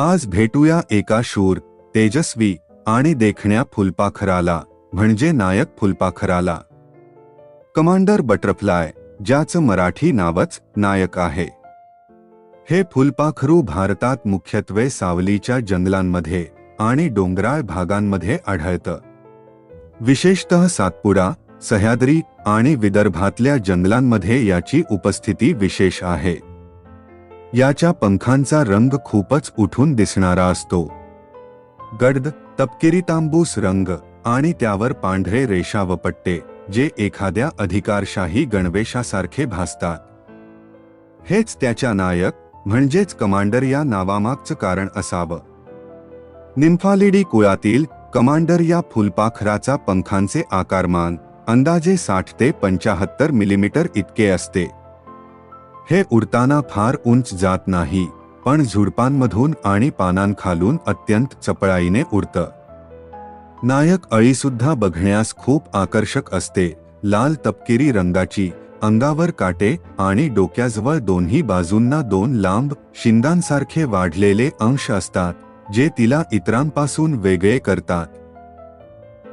आज भेटूया एका शूर तेजस्वी आणि देखण्या फुलपाखराला म्हणजे नायक फुलपाखराला. कमांडर बटरफ्लाय ज्याचं मराठी नावच नायक आहे. हे फुलपाखरू भारतात मुख्यत्वे सावलीच्या जंगलांमध्ये आणि डोंगराळ भागांमध्ये आढळतं. विशेषतः सातपुडा सह्याद्री आणि विदर्भातल्या जंगलांमध्ये याची उपस्थिती विशेष आहे. याच्या पंखांचा रंग खूपच उठून दिसणारा असतो. गडद तपकिरी तांबूस रंग आणि त्यावर पांढरे रेषा व पट्टे जे एखाद्या अधिकारशाही गणवेशासारखे भासतात. हेच त्याच्या नायक म्हणजेच कमांडर या नावामागचं कारण असावं. निम्फालिडी कुळातील कमांडर या फुलपाखराचा पंखांचे आकारमान अंदाजे साठ ते पंचाहत्तर मिलीमीटर इतके असते. हे उडताना फार उंच जात नाही पण झुडपांमधून आणि पानांखालून अत्यंत चपळाईने उडतं. नायक अळीसुद्धा बघण्यास खूप आकर्षक असते लाल तपकिरी रंगाची अंगावर काटे आणि डोक्याजवळ दोन्ही बाजूंना दोन लांब शिंदांसारखे वाढलेले अंश असतात जे तिला इतरांपासून वेगळे करतात.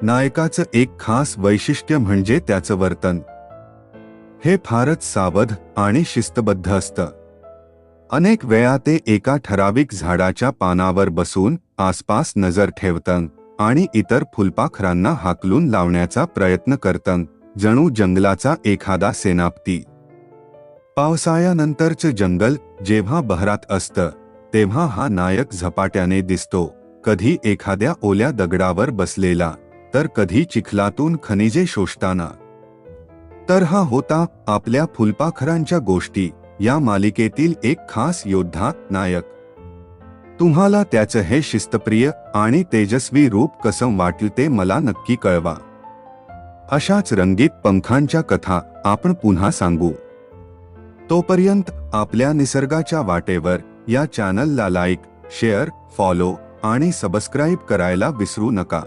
नायकाचं एक खास वैशिष्ट्य म्हणजे त्याचं वर्तन. हे फारच सावध आणि शिस्तबद्ध असतं. अनेक वेळा ते एका ठराविक झाडाच्या पानावर बसून आसपास नजर ठेवतं आणि इतर फुलपाखरांना हाकलून लावण्याचा प्रयत्न करतं जणू जंगलाचा एखादा सेनापती. पावसाळ्यानंतरचं जंगल जेव्हा बहरात असतं तेव्हा हा नायक झपाट्याने दिसतो कधी एखाद्या ओल्या दगडावर बसलेला तर कधी चिखलातून खनिजे शोषताना. तर हा होता आपल्या फुलपाखरांच्या गोष्टी या मालिकेतील एक खास योद्धा नायक. तुम्हाला त्याचं हे शिस्तप्रिय आणि तेजस्वी रूप कसं वाटलं ते मला नक्की कळवा. अशाच रंगीत पंखांच्या कथा आपण पुन्हा सांगू. तोपर्यंत आपल्या निसर्गाच्या वाटेवर या चॅनलला लाईक शेअर फॉलो आणि सबस्क्राईब करायला विसरू नका.